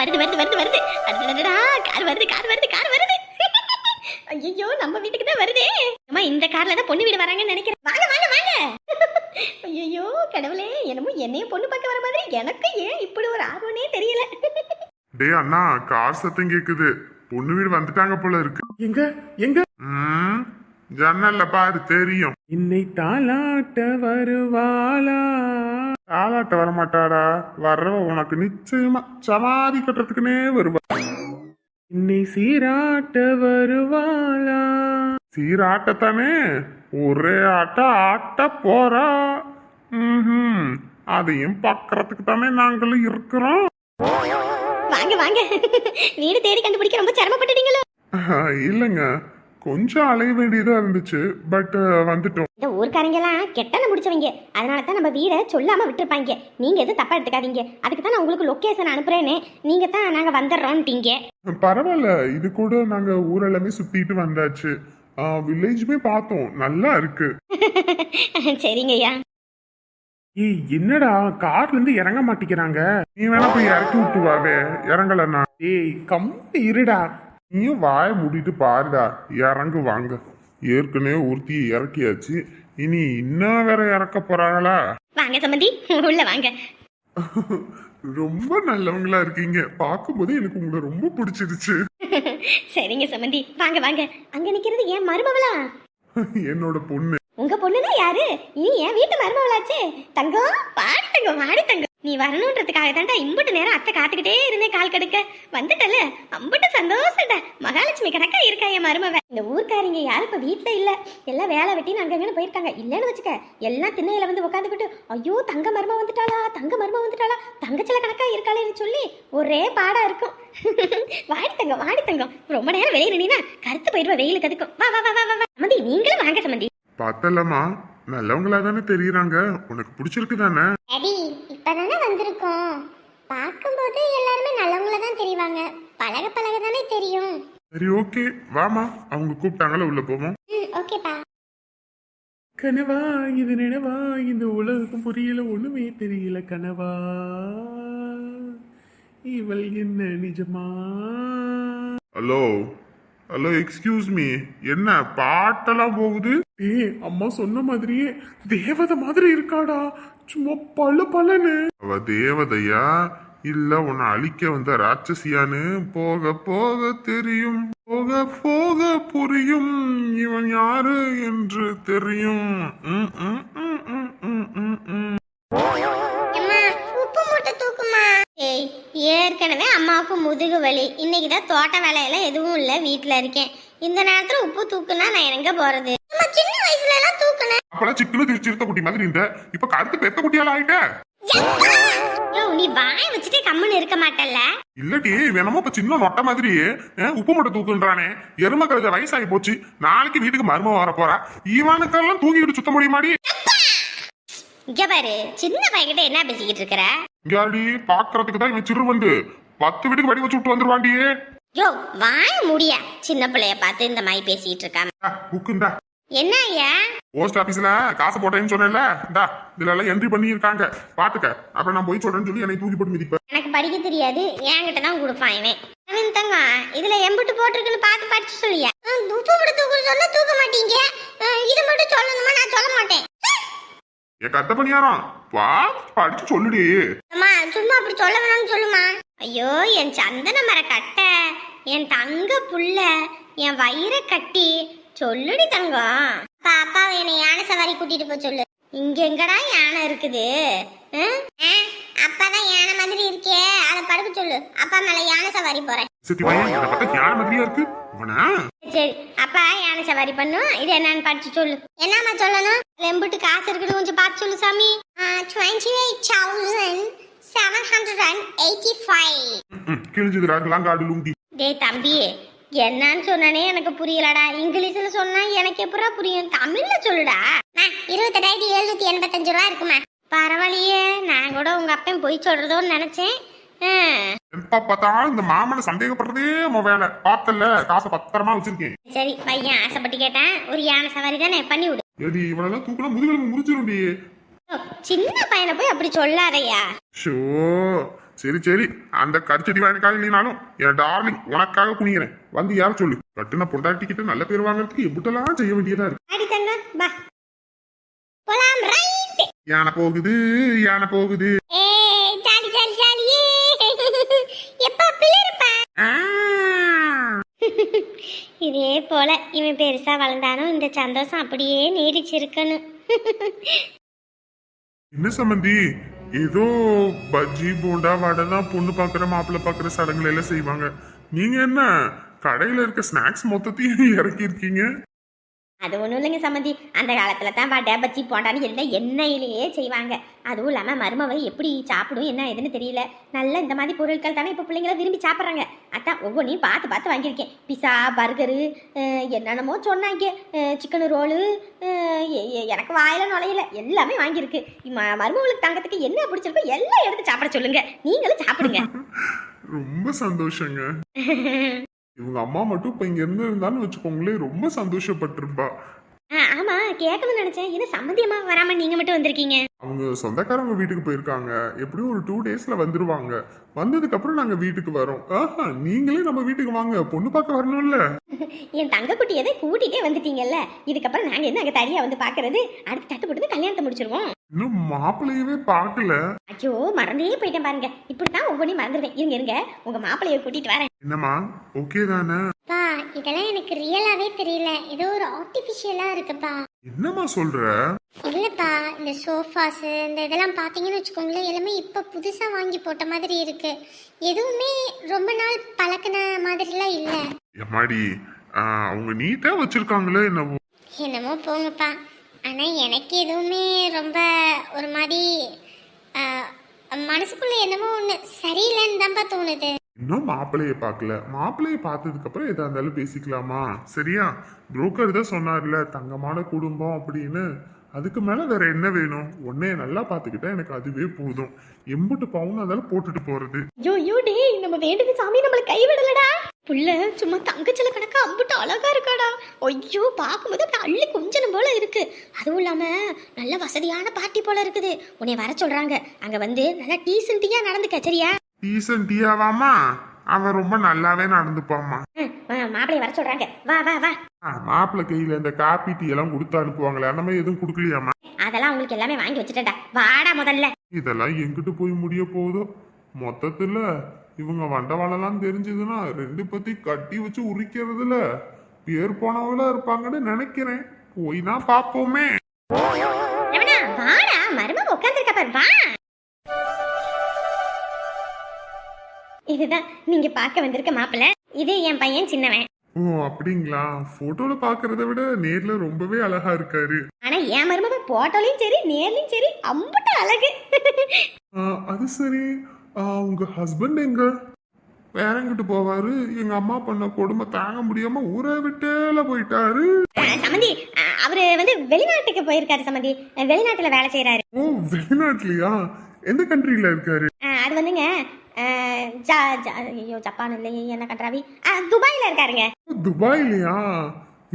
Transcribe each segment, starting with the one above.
வருது வருது வருது வருது. அடடடடா கார் வருது கார் வருது கார் வருது. ஐயோ நம்ம வீட்டுக்கு தான் வருதே. அம்மா இந்த கார்ல தான் பொண்ணு வீடு வராங்கன்னு நினைக்கிறேன். வாங்க வாங்க வாங்க. ஐயோ கடவுளே என்னமோ என்னையும் பொண்ணு பார்க்க வர மாதிரி எனக்கு ஏன் இப்படி ஒரு ஆர்வமே தெரியல. டேய் அண்ணா கார் சத்தம் கேக்குது. பொண்ணு வீடு வந்துட்டாங்க போல இருக்கு. எங்க? எங்க? ஜன்னல்ல பாரு தெரியும். என்னை தாளாட்ட வருவாளா? தாளாட்ட வர மாட்டாடா வர்றவ உனக்கு நிச்சயமா சமாதி கட்டுறதுக்குனே வருவா. என்னை சீராட்ட வருவாளா? சீராட்டத்தானே? ஒரே ஆட்ட ஆட்ட போறா. ம்ஹும். அதையும் பாக்குறதுக்கு தானே நாங்களும் இருக்கிறோம். வாங்க வாங்க. வீடு தேடி கண்டுபிடிக்க ரொம்ப சிரமப்பட்டுட்டீங்களோ? இல்லைங்க. கொஞ்சம் அலைய வேண்டியதா இருந்துச்சு பட் வந்துட்டோம். இந்த ஊர்க்காரங்கெல்லாம் கெட்டன முடிச்சவங்க. அதனால தான் நம்ம வீடை சொல்லாம விட்டுருப்பாங்க. நீங்க எதுவும் தப்பா எடுத்துக்காதீங்க. அதுக்கு தான் நான் உங்களுக்கு லொக்கேஷன் அனுப்புறேன்னு. நீங்க தான் நாங்க வந்துடுறோம்ட்டீங்க. பரவாயில்ல. இது கூட நாங்க ஊரெல்லாமே சுத்திட்டு வந்தாச்சு. வில்லேஜுமே பார்த்தோம். நல்லா இருக்கு. சரிங்கய்யா. ஏய் என்னடா? கார்ல இருந்து இறங்க மாட்டேங்கிறாங்க. நீ வேணா போய் இறக்கி விட்டு வாவே இறங்கலண்ணா. ஏய் கம்பி இருடா. நீயும் வாய மூடிட்டு பாருடா. இறங்கு வாங்க. ஏற்கனவே ஒருத்தி இறக்கியாச்சு. இனி இன்னும் வேற இறக்க போறாங்களா? வாங்க சம்மந்தி உள்ள வாங்க. ரொம்ப நல்லவங்களா இருக்கீங்க. பார்க்கும்போது எனக்கு உங்களை ரொம்ப பிடிச்சிருச்சு. சரிங்க சம்மந்தி வாங்க வாங்க. அங்க நிக்கிறது ஏன் மருமவளா என்னோட பொண்ணு. உங்க பொண்ணுனா யாரு? இனி என் வீட்டு மருமவளாச்சே தங்கம் பாடி தங்கம் வாடி தங்கம். நீ வரணுன்றதுக்காக தாண்டா இம்புட்டு நேரம் அத்தை காத்துக்கிட்டே இருந்தேன் கால் கடுக்க. வந்துட்டல அம்புட்டு சந்தோஷம்டா. மகாலட்சுமி கணக்கா இருக்கா என் மருமவ? இந்த ஊர்க்காரிங்க யாரும் இப்ப வீட்ல இல்ல. எல்லாம் வேலை வெட்டி அங்கங்கன்னு போயிருக்காங்க. இல்லன்னு வச்சுக்க எல்லாம் திண்ணையில வந்து உட்காந்துக்கிட்டு ஐயோ தங்க மரும வந்துட்டாளா? தங்க மரும வந்துட்டாளா? தங்கச்சில கணக்கா இருக்காளேன்னு சொல்லி ஒரே பாடா இருக்கும். வாடி தங்கம் வாடி தங்கம். ரொம்ப நேரம் வெளியே நின்னா கருத்து போயிடுவா வெயிலுக்கு அதுக்கும். வா வா வா வா வா, வா சமந்தி நீங்களும் வாங்க சமந்தி. பார்த்தலமா நல்லவங்களா தானே தெரியுறாங்க. உனக்கு பிடிச்சிருக்கு தானே அடி இப்பதானே வந்திருக்கோம். பார்க்கும்போது எல்லாருமே நல்லவங்கள தான் தெரிவாங்க. பழக பழக தானே தெரியும். சரி ஓகே. வாமா அவங்க கூப்பிட்டாங்களே? உள்ள போவோம். ம் ஓகேப்பா. கனவா இது நினைவா? இந்த உலகம் புரியல ஒண்ணுமே தெரியல கனவா. இவள் என்ன நிஜமா? ஹலோ? ஹலோ எக்ஸ்கியூஸ் மீ என்ன பாட்டெல்லாம் போகுது? ஏய் அம்மா சொன்ன மாதிரியே தேவதை மாதிரி இருக்காடா. சும்மா பல பலன்னு அவ தேவதையா? இல்ல உன்னை அழிக்க வந்த ராட்சசியான்னு போக போக தெரியும். போக போக புரியும். இவன் யாரு என்று தெரியும். ம், ம், ம், ம், ம், ம், ம். ஏற்கனவே அம்மாவுக்கு முதுகு வலி. இன்னைக்கு தான் தோட்ட வேலையெல்லாம் எதுவும் இல்லை வீட்டில் இருக்கேன். இந்த நேரத்தில் உப்பு தூக்குனா நான் எங்க போறது. சின்ன வயசுல எல்லாம் தூக்குனேன். அப்பெல்லாம் சிக்கனு திருச்சிருத்த குட்டி மாதிரி இருந்த இப்ப கருத்து பெத்த குட்டியால ஆயிட்ட. நீ வாய் வச்சுட்டே கம்முன்னு இருக்க மாட்டல்ல? இல்லடி வேணுமோ இப்ப சின்ன நொட்டை மாதிரி உப்பு மூட்டை தூக்குன்றானே. எரும கழுத வயசாகி போச்சு. நாளைக்கு வீட்டுக்கு மரும வர போறா. ஈவானுக்கெல்லாம் தூக்கிட்டு சுத்த முடியுமாடி? இங்க பாரு சின்ன பையன்கிட்ட என்ன பேசிக்கிட்டு இருக்கிற? இங்காடி பாக்குறதுக்கு தான் இவன் சிறுவண்டு. பத்து வீட்டுக்கு வடி வச்சு விட்டு வந்துருவாண்டியே. யோ வாய் முடியா. சின்ன பிள்ளைய பார்த்து இந்த மாதிரி பேசிட்டு இருக்காம. புக்குண்டா என்ன ஐயா? போஸ்ட் ஆபீஸ்ல காசு போட்டேன்னு சொன்னேன்ல. இந்தா இதுல எல்லாம் என்ட்ரி பண்ணி இருக்காங்க பாத்துக்க. அப்புறம் நான் போய் சொல்றேன்னு சொல்லி என்னை தூக்கி போட்டு மிதிப்பேன் எனக்கு படிக்க தெரியாது. என்கிட்ட தான் கொடுப்பான் இவன். அவன் தங்க இதுல எம்புட்டு போட்டிருக்குன்னு பார்த்து படிச்சு சொல்லியா? மூட்டை தூக்க சொன்னா தூக்க மாட்டீங்க. இது மட்டும் சொல்லணுமா? நான் சொல்ல மாட்டேன். என் கத்த பணியாரம். வா படிச்சு சொல்லுடி. அம்மா சும்மா அப்படி சொல்ல வேணாம்னு சொல்லுமா. ஐயோ என் சந்தன மர கட்டை என் தங்க புள்ள என் வயிற கட்டி. சொல்லுடி தங்கம். பாப்பா என்னை யானை சவாரி கூட்டிட்டு போய் சொல்லு. இங்க எங்கடா யானை இருக்குது? ஆ? அப்பா தான் யானை மாதிரி இருக்கே. அதை படுக்க சொல்லு. அப்பா மேல யானை சவாரி போறேன். சித்தி பையன் இதை பார்த்தா ஞான மாதிரியா இருக்கு? அவனா சரி அப்பா யானை சவாரி பண்ணும். இது என்னன்னு படிச்சு சொல்லு. என்னம்மா சொல்லணும்? எம்புட்டு காசு இருக்குன்னு கொஞ்சம் பார்த்து சொல்லு சாமி. Twenty eight thousand seven hundred and eighty five கிழிஞ்சுதுடா lungi. டேய் தம்பி என்னன்னு சொன்னானே எனக்கு புரியலடா. இங்கிலீஷ்ல சொன்னா எனக்கு எப்படா புரியும்? தமிழ்ல சொல்லுடா. இருபத்தெட்டாயிரத்தி எழுநூத்தி எண்பத்தஞ்சு ரூபா இருக்குமா? பரவாயில்லையே. நான் கூட உங்க அப்பன் பொய் சொல்றதோன்னு நினைச்சேன். எப்ப பார்த்தாலும் இந்த மாமனை சந்தேகப்படுறதே உன் வேலை. பார்த்தல காசை பத்திரமா வச்சிருக்கேன். சரி பையன் ஆசைப்பட்டு கேட்டேன். ஒரு யானை சவாரி தானே பண்ணி விடு. ஏடி இவனெல்லாம் தூக்கினா முதுகெலும்பு முறிச்சிரும்டி சின்ன பையனை போய் அப்படி சொல்லாதய்யா ஷோ சரி சரி. அந்த கரிச்சடி வாங்கிக்காக இல்லைனாலும் என் டார்லிங் உனக்காக குனிகிறேன் வந்து யார சொல்லு? கட்டுன பொண்டாட்டிக்கிட்ட நல்ல பேர் வாங்குறதுக்கு எம்பிட்டெல்லாம் செய்ய வேண்டியதா இருக்கு. போலாம் ரைட் யானை போகுது யானை போகுது! இதே போல இவன் பெருசா வளர்ந்தாலும் இந்த சந்தோஷம் அப்படியே நீடிச்சிருக்கணும். என்ன சம்மந்தி? ஏதோ பஜ்ஜி போண்டா வடை தான் பொண்ணு பாக்குற மாப்பிள்ளை பாக்குற சடங்குல எல்லாம் செய்வாங்க. நீங்க என்ன கடையில இருக்க ஸ்நாக்ஸ் மொத்தத்தையும் இறக்கி இருக்கீங்க அது ஒன்றும் இல்லைங்க சம்மந்தி. அந்த காலத்துல தான் வடை பச்சி போண்டான்னு எல்லாம் எண்ணெயிலேயே செய்வாங்க. அதுவும் இல்லாமல் மருமவை எப்படி சாப்பிடும் என்ன ஏதுன்னு தெரியல. நல்ல இந்த மாதிரி பொருட்கள் தானே இப்போ பிள்ளைங்கள விரும்பி சாப்பிட்றாங்க. அதான் ஒவ்வொன்றையும் பார்த்து பார்த்து வாங்கியிருக்கேன். பிஸா பர்கரு என்னென்னமோ சொன்னாங்க. சிக்கன் ரோலு எனக்கு வாயில நுழையல. எல்லாமே வாங்கியிருக்கு. மருமகளுக்கு தங்கத்துக்கு என்ன பிடிச்சிருக்கோ எல்லாம் எடுத்து சாப்பிட சொல்லுங்க. நீங்களும் சாப்பிடுங்க. ரொம்ப சந்தோஷங்க. இவங்க அம்மா மட்டும் இப்ப இங்க இருந்து இருந்தான்னு வச்சுக்கோங்களேன் ரொம்ப சந்தோஷப்பட்டிருப்பா. ஆமா கேட்கணும்னு நினைச்சேன். இது சம்மந்தியமா வராம நீங்க மட்டும் வந்திருக்கீங்க? அவங்க சொந்தக்காரங்க வீட்டுக்கு போயிருக்காங்க. எப்படியும் ஒரு டூ டேஸ்ல வந்துருவாங்க. வந்ததுக்கு அப்புறம் நாங்க வீட்டுக்கு வரோம். ஆஹா நீங்களே நம்ம வீட்டுக்கு வாங்க. பொண்ணு பார்க்க வரணும்ல. என் தங்கக்குட்டி எதை கூட்டிகிட்டே வந்துட்டீங்கல்ல? இதுக்கப்புறம் நாங்கள் என்ன அங்கே தனியாக வந்து பார்க்கறது? அடுத்து தட்டு போட்டு கல்யாணத்தை முடிச்சிருவோம். இன்னும் மாப்பிள்ளையவே பார்க்கல. ஐயோ மறந்தே போயிட்டேன் பாருங்க. இப்படி தான் ஒவ்வொன்றையும் மறந்துடுவேன். இருங்க இருங்க. உங்கள் மாப்பிள்ளைய கூட்டிகிட்டு வரேன். என்னம்மா? ஓகே தானே? பா இதெல்லாம் எனக்கு ரியலாவே தெரியல. ஏதோ ஒரு ஆர்டிஃபிஷியலா இருக்குப்பா. என்னம்மா சொல்ற? இல்லப்பா இந்த சோஃபாஸ் இந்த இதெல்லாம் பார்த்தீங்கன்னு வச்சுக்கோங்களேன் எல்லாமே இப்போ புதுசாக வாங்கி போட்ட மாதிரி இருக்கு. எதுவுமே ரொம்ப நாள் பழக்கின மாதிரிலாம் இல்லை. எம்மாடி ஆஹ், அவங்க நீட்டா வச்சிருக்காங்களே என்னவோ? என்னமோ போங்கப்பா. ஆனால் எனக்கு எதுவுமே ரொம்ப ஒரு மாதிரி மனசுக்குள்ள என்னமோ ஒன்று சரியில்லைன்னு தான்ப்பா தோணுது. இன்னும் மாப்பிள்ளையை பார்க்கல. மாப்பிள்ளையை பார்த்ததுக்கப்புறம் எதாக இருந்தாலும் பேசிக்கலாமா? சரியா? புரோக்கர் தான் சொன்னார்ல தங்கமான குடும்பம் அப்படின்னு. அதுக்கு மேல வேற என்ன வேணும்? உன்னைய நல்லா பார்த்துக்கிட்டா எனக்கு அதுவே போதும். எம்புட்டு பவுன் இருந்தாலும் போட்டுட்டு போறது. ஐயோ ஐயோ டேய் நம்ம வேண்டுன சாமி நம்மளை கைவிடலடா. புள்ள சும்மா தங்கச்சில கணக்கா அம்பிட்டு அழகா இருக்காடா. ஐயோ பார்க்கும்போது அப்படி அள்ளி கொஞ்சனம் போல இருக்கு. அதுவும் இல்லாம நல்ல வசதியான பார்ட்டி போல இருக்குது. உன்னை வர சொல்றாங்க. அங்க வந்து நல்லா டீசென்ட்டியா நடந்துக்க சரியா? டீசன்டியாவாமா அவன் ரொம்ப நல்லாவே நடந்துப்பாம்மா. மாப்பிளைய வர சொல்றாங்க. வா வா வா. மாப்பிள்ளை கையில இந்த காப்பி டீ எல்லாம் கொடுத்து அனுப்புவாங்களே அந்த மாதிரி எதுவும் கொடுக்கலையாமா அதெல்லாம் உங்களுக்கு எல்லாமே வாங்கி வச்சுட்டேன்டா. வாடா முதல்ல. இதெல்லாம் எங்கிட்டு போய் முடிய போகுதோ? மொத்தத்துல இவங்க வண்டவாளலாம் தெரிஞ்சதுன்னா ரெண்டு பத்தி கட்டி வச்சு உரிக்கிறதுல பேர் போனவங்களா இருப்பாங்கன்னு நினைக்கிறேன். போய் தான் பார்ப்போமே. ரமணா வாடா மருமக உட்காந்துருக்க பாரு வா. இதுதான் நீங்க பார்க்க வந்திருக்க மாப்பிள்ள. இது என் பையன் சின்னவன். ஓ அப்படிங்களா? போட்டோல பாக்குறத விட நேர்ல ரொம்பவே அழகா இருக்காரு. ஆனா என் மருமக போட்டோலையும் சரி நேர்லயும் சரி அம்புட்டு அழகு. அது சரி. உங்க ஹஸ்பண்ட் எங்க? வேற எங்கிட்டு போவாரு. எங்க அம்மா பண்ண கொடுமை தாங்க முடியாம ஊரை விட்டேல போயிட்டாரு. சமந்தி அவரு வந்து வெளிநாட்டுக்கு போயிருக்காரு சமந்தி. வெளிநாட்டுல வேலை செய்யறாரு ஓ வெளிநாட்டுலயா? எந்த கண்ட்ரில இருக்காரு? அது வந்துங்க ஜா- ஜா- ஐயோ ஜப்பான் இல்லையே என்ன கண்ட்ராவி அஹ், துபாயில இருக்காருங்க. துபாய்லயா?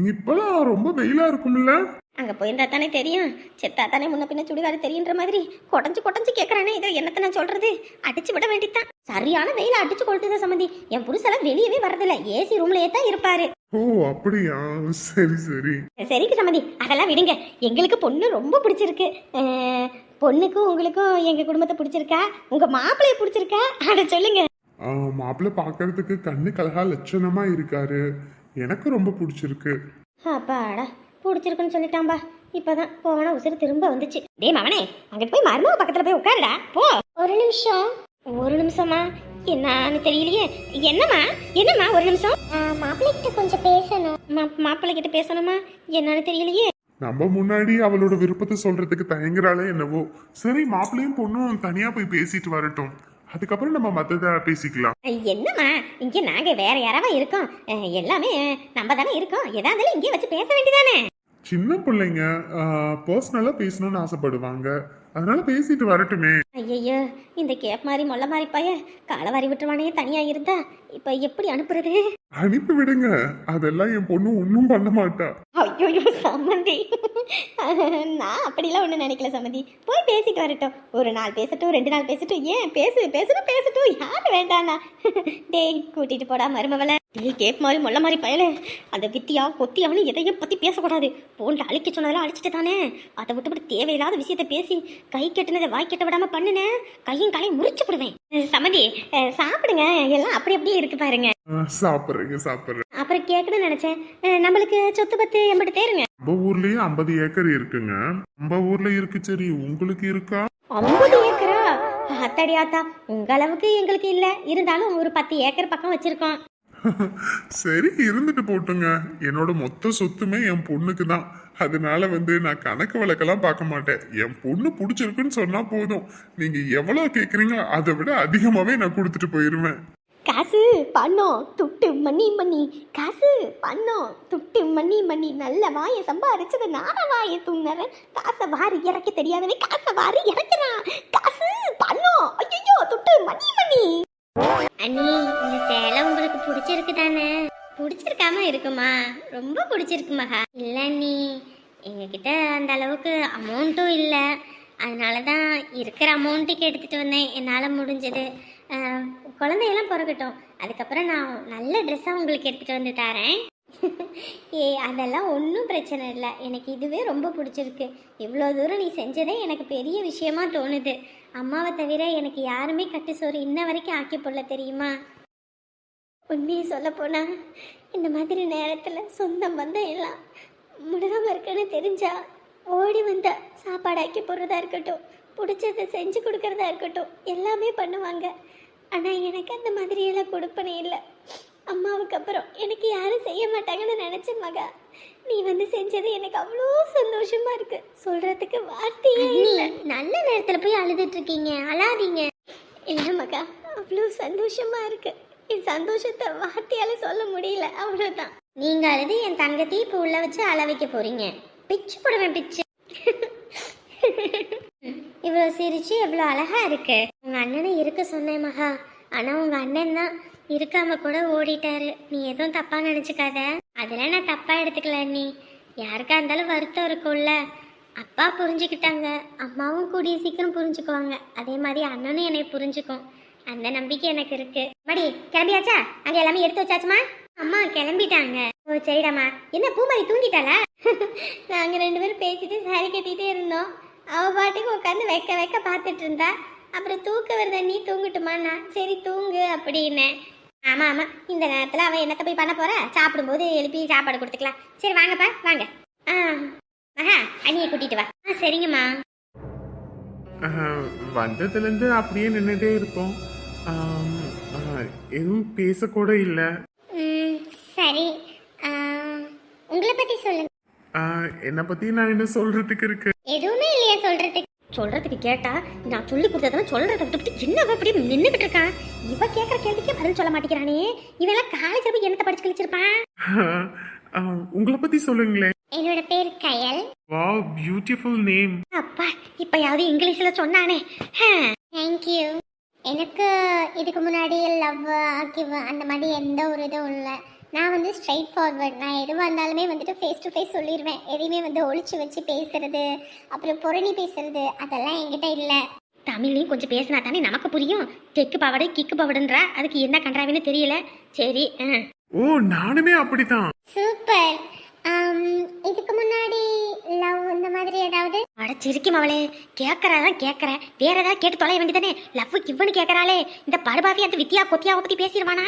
இப்பெல்லாம் ரொம்ப வெயிலா இருக்கும்ல. அங்க போயிருந்தா தானே தெரியும். செத்தா தானே முன்ன பின்ன சுடிகாரு தெரியுன்ற மாதிரி கொடைஞ்சு கொடைஞ்சு கேக்குறானே இதை என்னத்த நான் சொல்றது? அடிச்சு விட வேண்டியதான் சரியான வெயில அடிச்சு கொளுத்துத சம்மந்தி என் புருஷெல்லாம் வெளியவே வர்றதில்ல ஏசி ரூம்லயே தான் இருப்பாரு. ஓ அப்படியா? சரி சரி. சரிக்கு சம்மந்தி அதெல்லாம் விடுங்க. எங்களுக்கு பொண்ணு ரொம்ப பிடிச்சிருக்கு. பொண்ணுக்கும் உங்களுக்கும் எங்க குடும்பத்தை பிடிச்சிருக்கா? உங்க மாப்பிள்ளைய பிடிச்சிருக்கா? அதை சொல்லுங்க. மாப்பிள்ளை பார்க்கறதுக்கு கண்ணு கலகா லட்சணமா இருக்காரு. எனக்கு ரொம்ப பிடிச்சிருக்கு. அப்பாடா பிடிச்சிருக்குன்னு சொல்லிட்டான்பா. இப்பதான் போன உசுறு திரும்ப வந்துச்சு. டேய் மவனே அங்கிட்டு போய் மருமக பக்கத்துல போய் உட்காருடா. போ. ஒரு நிமிஷம். ஒரு நிமிஷமா? என்னன்னு தெரியலையே. என்னம்மா? என்னம்மா ஒரு நிமிஷம்? மாப்பிள்ளை கிட்ட கொஞ்சம் பேசணும். மா- மாப்பிள்ளை கிட்ட பேசணுமா? என்னன்னு தெரியலையே. நம்ம முன்னாடி அவளோட விருப்பத்தை சொல்றதுக்கு தயங்குறாளே என்னவோ. சரி மாப்பிள்ளையும் பொண்ணும் தனியா போய் பேசிட்டு வரட்டும். அதுக்கப்புறம் நம்ம மத்தத பேசிக்கலாம். என்னம்மா? இங்க நாங்க வேற யாராவா இருக்கோம்? எல்லாமே நம்ம தானே இருக்கோம். இருந்தாலும் இங்கே வச்சு பேச வேண்டியதானே? சின்ன பிள்ளைங்க பர்சனலா பேசணும்னு ஆசைப்படுவாங்க. அதனால பேசிட்டு வரட்டுமே. ஐயையோ இந்த கேப் மாதிரி மொள்ள மாதிரி பைய காலை வாரி விட்டுருவானே தனியா இருந்தா இப்ப எப்படி அனுப்புறது? அனுப்பி விடுங்க. அதெல்லாம் என் பொண்ணு ஒன்றும் பண்ண மாட்டா. ஐயோ சம்மந்தி. நான் அப்படிலாம் ஒன்றும் நினைக்கல சம்மந்தி. போய் பேசிட்டு வரட்டும். ஒரு நாள் பேசட்டும் ரெண்டு நாள் பேசட்டும். ஏன்? பேசு பேசணும் பேசட்டும். யாரு வேண்டாண்ணா டேய் கூட்டிட்டு போடா மருமவள. டேய் கேப் மாதிரி முள்ள மாதிரி பயல. அந்த வித்தியா கொத்தியான்னு எதையும் பத்தி பேசக்கூடாது. போன்ல அழிக்க சொன்னதெல்லாம் அழிச்சிட்டு தானே அதை விட்டுவிட்டு தேவையில்லாத விஷயத்த பேசி கை கட்டுனதை வாய் கட்ட விடாம பண்ணுனேன் கையும் காலையும் முறிச்சு விடுவேன் சம்மந்தி அஹ், சாப்பிடுங்க. எல்லாம் அப்படி அப்படியே இருக்கு பாருங்க. சாப்பிட்றேங்க சாப்பிட்றேன். அப்புறம் கேட்கணும்னு நினைச்சேன். நம்மளுக்கு சொத்து பத்து எம்பிட்டு தேருங்க. நம்ம ஊர்லயே ஐம்பது ஏக்கர் இருக்குங்க. நம்ம ஊர்ல இருக்கு சரி. உங்களுக்கு இருக்கா? ஐம்பது ஏக்கரா? அத்தாடி ஆத்தா உங்க அளவுக்கு எங்களுக்கு இல்ல. இருந்தாலும் ஒரு பத்து ஏக்கர் பக்கம் வச்சிருக்கோம். சரி இருந்துட்டு போட்டுங்க. என்னோட மொத்த சொத்துமே என் பொண்ணுக்கு தான். அதனால வந்து நான் கணக்கு வழக்கெல்லாம் பார்க்க மாட்டேன். என் பொண்ணு பிடிச்சிருக்குன்னு சொன்னா போதும். நீங்க எவ்வளவு கேக்குறீங்களோ அதை விட அதிகமாவே நான் கொடுத்துட்டு போயிருவேன். காசு பணம் துட்டு மணி மணி. காசு பணம் துட்டு மணி மணி. நல்ல வாயை சம்பாரிச்சது நான வாயை துண்ணறேன் காசை வாரி இறக்க தெரியாதவன் காசை வாரி இறக்கிறான். காசு பணம். ஐயோ துட்டு மணி மணி. அண்ணி இந்த சேலை உங்களுக்கு பிடிச்சிருக்கு தானே? பிடிச்சிருக்காம இருக்குமா? ரொம்ப பிடிச்சிருக்கு மகா. இல்லை நீ எங்ககிட்ட அந்த அளவுக்கு அமௌண்ட்டும் இல்லை. அதனால தான் இருக்கிற அமௌண்ட்டுக்கு எடுத்துகிட்டு வந்தேன். என்னால் முடிஞ்சது. குழந்தையெல்லாம் பிறக்கட்டும். அதுக்கப்புறம் நான் நல்ல ட்ரெஸ்ஸாக உங்களுக்கு எடுத்துகிட்டு வந்து தரேன். ஏ அதெல்லாம் ஒன்றும் பிரச்சனை இல்லை. எனக்கு இதுவே ரொம்ப பிடிச்சிருக்கு. இவ்வளோ தூரம் நீ செஞ்சதே எனக்கு பெரிய விஷயமா தோணுது. அம்மாவை தவிர எனக்கு யாருமே கட்டு சோறு இன்ன வரைக்கும் ஆக்கி போடல தெரியுமா? உண்மையை சொல்ல போனா இந்த மாதிரி நேரத்தில் சொந்தம் பந்தம் எல்லாம் முடகாம இருக்குன்னு தெரிஞ்சா ஓடி வந்த சாப்பாடு ஆக்கி போடுறதா இருக்கட்டும் பிடிச்சதை செஞ்சு கொடுக்கறதா இருக்கட்டும் எல்லாமே பண்ணுவாங்க. ஆனால் எனக்கு அந்த மாதிரி எல்லாம் கொடுப்பனே இல்லை. அம்மாவுக்கு அப்புறம் எனக்கு யாரும் செய்ய மாட்டாங்கன்னு நினைச்சேன் மகா நீ வந்து செஞ்சது எனக்கு அவ்வளோ சந்தோஷமா இருக்கு. சொல்றதுக்கு வார்த்தையே இல்லை. நல்ல நேரத்தில் போய் அழுதுட்டு இருக்கீங்க. அழாதீங்க. இல்லை மகா அவ்வளோ சந்தோஷமா இருக்கு. என் சந்தோஷத்தை வார்த்தையால சொல்ல முடியல அவ்வளவுதான். நீங்க அழுது என் தங்கத்தை இப்போ உள்ள வச்சு அழ வைக்க போறீங்க. பிச்சு போடுவேன் பிச்சு. இவ்வளோ சிரிச்சு எவ்வளோ அழகா இருக்கு. உங்க அண்ணனை இருக்க சொன்னேன் மகா. ஆனா உங்க அண்ணன் தான் இருக்காம கூட ஓடிட்டாரு. நீ எதுவும் தப்பா நினைச்சுக்காத. அதெல்லாம் நான் தப்பா எடுத்துக்கல நீ யாருக்கா இருந்தாலும் வருத்தம் இருக்கும்ல. அப்பா புரிஞ்சுக்கிட்டாங்க. அம்மாவும் கூடிய சீக்கிரம் புரிஞ்சுக்குவாங்க. அதே மாதிரி அண்ணனும் என்னை புரிஞ்சுக்கும். அந்த நம்பிக்கை எனக்கு இருக்கு. மடி கிளம்பியாச்சா? அங்க எல்லாமே எடுத்து வச்சாச்சுமா? அம்மா கிளம்பிட்டாங்க. ஓ சரிடாமா என்ன பூமாரி தூங்கிட்டாளா? நாங்க ரெண்டு பேரும் பேசிட்டு சாரி கட்டிட்டே இருந்தோம். அவ பாட்டுக்கு உட்காந்து வைக்க வைக்க பார்த்துட்டு இருந்தா. அப்புறம் தூக்க வருத நீ தூங்கட்டுமாண்ணா சரி தூங்கு அப்படின்னேன் ஆமா ஆமா. இந்த நேரத்துல அவன் என்னத்த போய் பண்ண போற? சாப்பிடும்போது எழுப்பி சாப்பாடு கொடுத்துக்கலாம். சரி வாங்கப்பா வாங்க. ஆ மகா அண்ணியை கூட்டிட்டு வா. ஆ சரிங்கம்மா. வந்ததுலேருந்து அப்படியே நின்றுட்டே ஆஹ், எதுவும் பேசக்கூட இல்லை. சரி. ஆ, உங்களை பத்தி சொல்லுங்க. என்னை பற்றி நான் என்ன சொல்கிறதுக்கு இருக்கு? எதுவுமே இல்லையா சொல்றதுக்கு. சொல்றதுக்கு கேட்டா நான் சொல்லி கொடுத்ததெல்லாம் சொல்றத விட்டுவிட்டு என்னவ இப்படி நின்றுகிட்டு இருக்கான் இவ கேட்குற கேள்விக்கே பதில் சொல்ல மாட்டேங்கிறானே. இவெல்லாம் காலேஜ் போய் என்னத்தை படிச்சு கழிச்சிருப்பான்? ஆஹ், உங்களை பற்றி சொல்லுங்களேன். என்னோட பேர் கயல். வா பியூட்டிஃபுல் நேம் அப்பா இப்பயாவது இங்கிலீஷ்ல சொன்னானே. ஹம். தேங்க்யூ எனக்கு இதுக்கு முன்னாடி லவ் கிவ் அந்த மாதிரி எந்த ஒரு இதுவும் இல்லை. நான் வந்து ஸ்ட்ரைட் ஃபார்வர்ட் நான் எதுவாக இருந்தாலுமே வந்துட்டு ஃபேஸ் டு ஃபேஸ் சொல்லிடுவேன் எதையுமே வந்து ஒளிச்சு வச்சு பேசுறது அப்புறம் புரணி பேசுறது அதெல்லாம் என்கிட்ட இல்லை. தமிழ்லையும் கொஞ்சம் பேசினா தானே நமக்கு புரியும். தெக்கு பாவாடை கிக்கு பாவாடுன்றா? அதுக்கு என்ன கன்றாவின்னு தெரியல. சரி. ஓ நானுமே அப்படிதான் சூப்பர் இதுக்கு முன்னாடி லவ் இந்த மாதிரி ஏதாவது? அட சிரிக்கும் அவளே கேட்கறாதான் கேட்கற வேற ஏதாவது கேட்டு தொலைய வேண்டியதானே? லவ் கிவ்னு கேட்கறாளே இந்த படுபாவி அந்த வித்யா கொத்தியாவை பத்தி பேசிடுவானா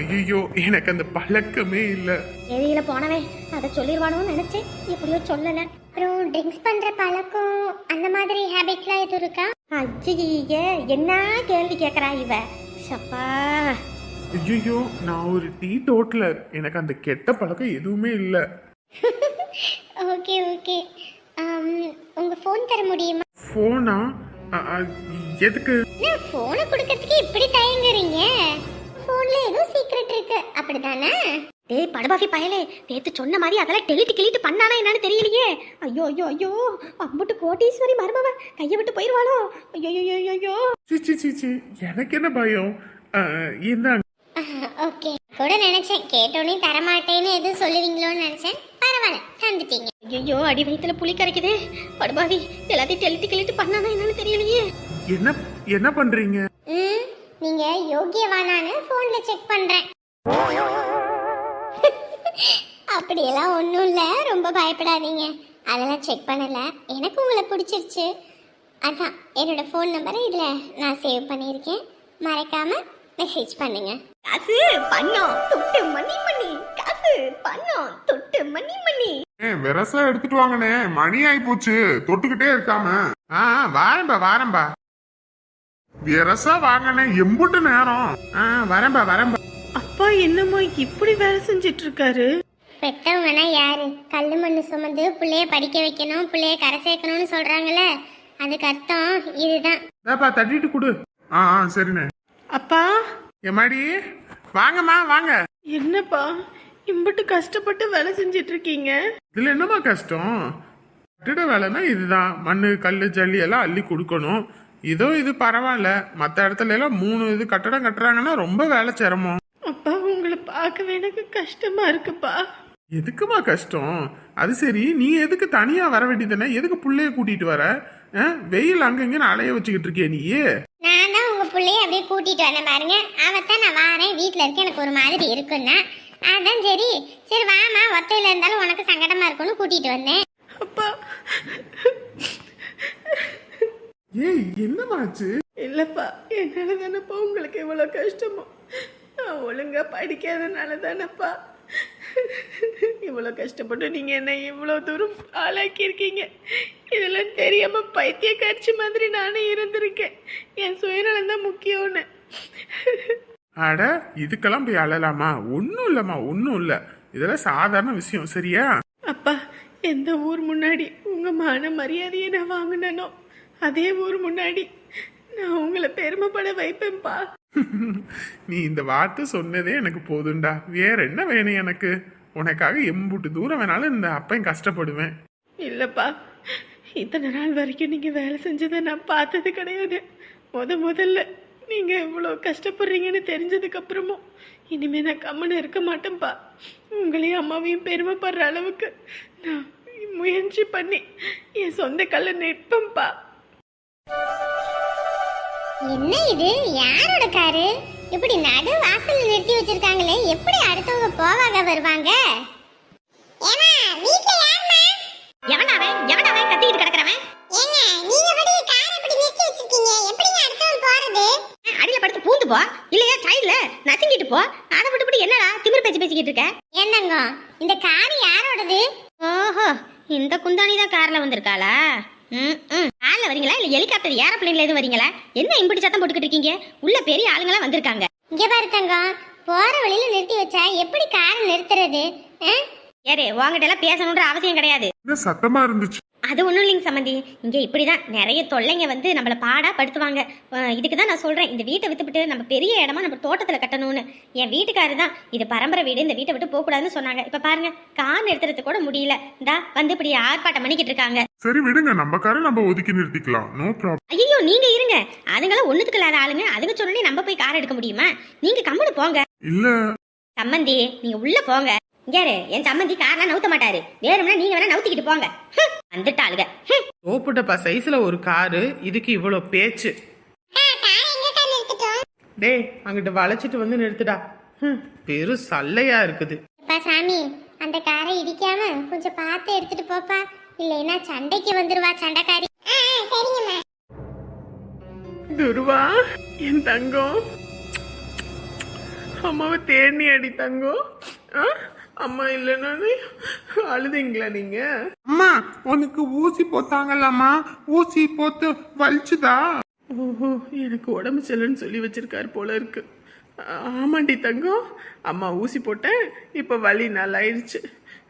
ஐயோ எனக்கு அந்த பழக்கமே இல்லை. எதிரில போனவன் அதை சொல்லிடுவானோன்னு நினைச்சேன். எப்படியோ சொல்லல. அப்புறம் ட்ரிங்க்ஸ் பண்ணுற பழக்கம் அந்த மாதிரி ஹேபிட்லாம் எதுவும் இருக்கா? அஜிய என்ன கேள்வி கேட்கறா இவ? சப்பா ஐயோ நான் ஒரு டீ டோட்டலர் எனக்கு அந்த கெட்ட பழக்கம் எதுவுமே இல்லை. ஓகே ஓகே உங்கள் ஃபோன் தர முடியுமா? ஃபோனா எதுக்கு? என்ன ஃபோனை கொடுக்கறதுக்கு இப்படி தயங்குறீங்க? ஃபோன்ல ஏதோ சீக்ரெட் இருக்கு. அப்படிதானே டேய் படுபாவி பயலே. நேத்து சொன்ன மாதிரி அதெல்லாம் டெலிட்டு கிளிட்டு பண்ணானா என்னன்னு தெரியலையே. ஐயோ ஐயோ ஐயோ. அம்புட்டு கோட்டீஸ்வரி மருமவ. கையை விட்டு போயிருவாளோ? ஐயோ ஐயோ ஐயோ சி சி சி எனக்கு என்ன பயம்? இந்தாங்க ஓகே கூட நினைச்சேன். கேட்டோன்னே தரமாட்டேன்னு எதுவும் சொல்லுவீங்களோன்னு நினைச்சேன். பரவாயில்ல தந்துட்டீங்க. ஐயோ அடி வயித்துல புளி கரைக்குதே. படுபாவி எல்லாத்தையும் தெளிட்டு கிளிட்டு பண்ணாதான் என்னன்னு தெரியலையே. என்ன என்ன பண்றீங்க? ம் நீங்க யோகியவானான்னு போன்ல செக் பண்றேன். அப்படியெல்லாம் ஒன்றும் இல்லை ரொம்ப பயப்படாதீங்க. அதெல்லாம் செக் பண்ணல. எனக்கு உங்களை பிடிச்சிருச்சு. அதான் என்னோட ஃபோன் நம்பரை இதில் நான் சேவ் பண்ணியிருக்கேன். மறக்காம மெசேஜ் பண்ணுங்க. காசு பண்ணோம் தொட்டு மணி மணி. காசு பண்ணோம் தொட்டு மணி மணி. ஏ விரசா எடுத்துட்டு வாங்கண்ணே. மணி ஆயி போச்சு. தொட்டுக்கிட்டே இருக்காம. ஆ வாரேன்பா வாரேன்பா. விரசா வாங்கண்ணே. எம்புட்டு நேரம். ஆ வரேன்பா வரேன்பா. அப்பா என்னம்மா இப்படி வேலை செஞ்சிட்டு இருக்காரு பெத்தவங்கன்னா யாரு? கல் மண்ணு சுமந்து பிள்ளைய படிக்க வைக்கணும் பிள்ளைய கரை சேர்க்கணும்னு சொல்றாங்கல்ல. அதுக்கு அர்த்தம் இதுதான். தட்டிட்டு கொடு. ஆ ஆ சரிண்ணே. அப்பா எம்மாடி? வாங்கம்மா வாங்க. என்னப்பா இம்பட்டு கஷ்டப்பட்டு வேலை செஞ்சிட்டு இருக்கீங்க இதுல என்னம்மா கஷ்டம்? கட்டிட வேலைன்னா இதுதான். மண்ணு கல் ஜல்லி எல்லாம் அள்ளி கொடுக்கணும். இதோ இது பரவாயில்ல. மற்ற இடத்துல எல்லாம் மூணு இது கட்டடம் கட்டுறாங்கன்னா ரொம்ப வேலை சிரமம். அப்பா உங்களை பார்க்கவே எனக்கு கஷ்டமா இருக்குப்பா. எதுக்குமா கஷ்டம்? அது சரி நீ எதுக்கு தனியா வர வேண்டியதுதானே எதுக்கு புள்ளைய கூட்டிட்டு வர? ஆ? வெயில் அங்கங்கன்னு அலைய வச்சுக்கிட்டு இருக்கிய நீ நான் தான் உங்க பிள்ளைய அப்படியே கூட்டிட்டு வந்தேன் பாருங்க. அவத்தான் நான் வாரேன். வீட்ல இருக்க. எனக்கு ஒரு மாதிரி இருக்குன்னா அதான் சரி. சரி வாமா ஒத்தையில இருந்தாலும் உனக்கு சங்கடமா இருக்கும்னு கூட்டிட்டு வந்தேன். அப்பா. ஏய் என்னமாச்சு இல்லப்பா. என்னால தானப்பா உங்களுக்கு இவ்வளவு கஷ்டமோ? நான் ஒழுங்கா படிக்காதனால தானப்பா இவ்வளோ கஷ்டப்பட்டு நீங்க என்ன இவ்வளோ தூரம் ஆளாக்கி இருக்கீங்க இதெல்லாம் தெரியாம பைத்திய காட்சி மாதிரி நானே இருந்திருக்கேன். என் சுயநலம் தான் முக்கியம்னு அட இதுக்கெல்லாம் போய் அழலாமா? ஒன்றும் இல்லைம்மா ஒன்றும் இல்லை. இதெல்லாம் சாதாரண விஷயம் சரியா? அப்பா எந்த ஊர் முன்னாடி உங்க மான மரியாதையை நான் வாங்கினனோ அதே ஊர் முன்னாடி நான் உங்களை பெருமைப்பட வைப்பேன்ப்பா நீ இந்த வார்த்தை சொன்னதே எனக்கு போதும்டா வேற என்ன வேணும் எனக்கு? உனக்காக எம்புட்டு தூரம் வேணாலும் இந்த அப்பன் கஷ்டப்படுவேன். இல்லப்பா. இத்தனை நாள் வரைக்கும் நீங்க வேலை செஞ்சதை நான் பார்த்தது கிடையாது. முத முதல்ல நீங்க இவ்வளோ கஷ்டப்படுறீங்கன்னு தெரிஞ்சதுக்கு அப்புறமும் இனிமே நான் கம்முன்னு இருக்க மாட்டேன்ப்பா உங்களையும் அம்மாவையும் பெருமைப்படுற அளவுக்கு நான் முயற்சி பண்ணி என் சொந்த கல்ல நிற்பேன்ப்பா என்ன இது? யாரோட காரு? இப்படி நடு வாசல்ல நிறுத்தி வச்சிருக்காங்களே எப்படி அடுத்தவங்க போவாங்க வருவாங்க? ஏமா வீட்ல யாருமா கத்திக்கிட்டு கிடக்குறவன்? ஏங்க நீங்க படி கார் இப்படி நிறுத்தி வச்சிருக்கீங்க? போறது? அடியில படுத்து பூந்து போ. இல்லையா சைடுல நசுங்கிட்டு போ. அதை விட்டுப்படி என்னடா திமிரு பேச்சு பேசிக்கிட்டு இருக்க? என்னங்க இந்த கார் யாரோடது? ஓஹோ இந்த குந்தாணி தான் கார்ல வந்திருக்காளா? ம் ம். கார்ல வரீங்களா? இல்ல ஹெலிகாப்டர் ஏரோப்ளேன்ல எதுவும் வரீங்களா? என்ன இம்புட்டு சத்தம் போட்டுக்கிட்டு இருக்கீங்க? உள்ள பெரிய ஆளுங்களாம் வந்திருக்காங்க. இங்க பாரு தங்கம். போற வழியில நிறுத்தி வச்சா எப்படி கார் நிறுத்துறது? யாரு உங்ககிட்ட எல்லாம் பேசணுன்ற அவசியம் கிடையாது. சத்தமா இருந்துச்சு? அது ஒன்றும் இல்லைங்க சம்மந்தி இங்கே இப்படி தான் நிறைய தொல்லைங்க வந்து நம்மளை பாடாக படுத்துவாங்க. இதுக்கு தான் நான் சொல்கிறேன் இந்த வீட்டை வித்துவிட்டு நம்ம பெரிய இடமா நம்ம தோட்டத்தில் கட்டணும்னு. என் வீட்டுக்காரர் தான் இது பரம்பரை வீடு இந்த வீட்டை விட்டு போகக்கூடாதுன்னு சொன்னாங்க. இப்போ பாருங்க கார் நிறுத்துறதுக்கு கூட முடியல. இந்தா வந்து இப்படி ஆர்ப்பாட்டம் பண்ணிக்கிட்டு இருக்காங்க. சரி விடுங்க நம்ம காரை நம்ம ஒதுக்கி நிறுத்திக்கலாம். நோ ப்ராப்ளம் ஐயோ நீங்க இருங்க. அதுங்களாம் ஒண்ணுத்துக்கு இல்லாத ஆளுங்க. அதுங்க சொன்னே நம்ம போய் கார் எடுக்க முடியுமா? நீங்க கம்முனு போங்க. இல்ல. சம்மந்தி நீங்க உள்ள போங்க. யாரு? என் சம்மந்தி கார்லாம் நவுத்த மாட்டாரு. வேணும்னா நீங்க வேணா நவுத்திக்கிட்டு போங்க. ஹம். ஓப்புட்டப்பா சைஸ்ல ஒரு காரு இதுக்கு இவ்வளோ பேச்சு. டேய் அங்கிட்ட வளைச்சிட்டு வந்து நிறுத்துடா. ஹம், பெரு சல்லையா இருக்குது. அப்பா சாமி அந்த காரை இடிக்காம கொஞ்சம் பார்த்து எடுத்துட்டு போப்பா. இல்லைன்னா சண்டைக்கு வந்துருவா சண்டைக்காரி. துருவா என் தங்கம். அம்மாவை தேடி அடி தங்கம். ஆ? அம்மா இல்லைன்னு அழுதீங்களா நீங்க? அம்மா உனக்கு ஊசி போட்டாங்களாம்மா? ஊசி போட்டு வலிச்சுதா? ஓஹோ எனக்கு உடம்பு சரியில்லைன்னு சொல்லி வச்சிருக்காரு போல இருக்கு. ஆமாண்டி தங்கம் அம்மா ஊசி போட்டேன் இப்போ வலி நல்லாயிருச்சு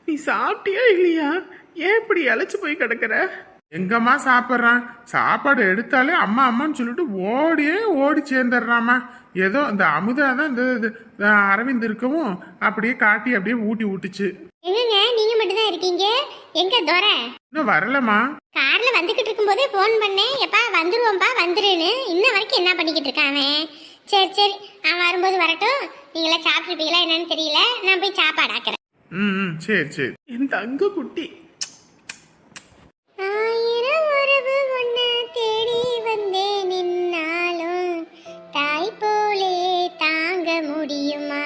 நீ சாப்பிட்டியா இல்லையா? ஏன் இப்படி இழைச்சு போய் கிடக்குற? எங்கம்மா சாப்பிட்றான்? சாப்பாடு எடுத்தாலே அம்மா அம்மான்னு சொல்லிட்டு ஓடியே ஓடி சேர்ந்துடுறாம்மா. ஏதோ இந்த அமுதா தான் இந்த அரவிந்த் இருக்கவும் அப்படியே காட்டி அப்படியே ஊட்டி ஊட்டுச்சு எங்கங்க நீங்க மட்டும் தான் இருக்கீங்க? எங்க துரை? இன்னும் வரலம்மா. கார்ல வந்துகிட்டு இருக்கும்போதே ஃபோன் பண்ணேன். எப்பா வந்துருவோம்ப்பா வந்துருன்னு. இன்ன வரைக்கும் என்ன பண்ணிக்கிட்டு இருக்கான் சரி சரி. அவன் வரும்போது வரட்டும். நீங்களா சாப்பிட்ருப்பீங்களா என்னன்னு தெரியல. நான் போய் சாப்பாடு ஆக்குறேன். ம் ம். சரி சரி. என் தங்க குட்டி ஆயிரம் உறவு ஒன்ன தேடி வந்தேன் என்னாலும் தாய் போலே தாங்க முடியுமா?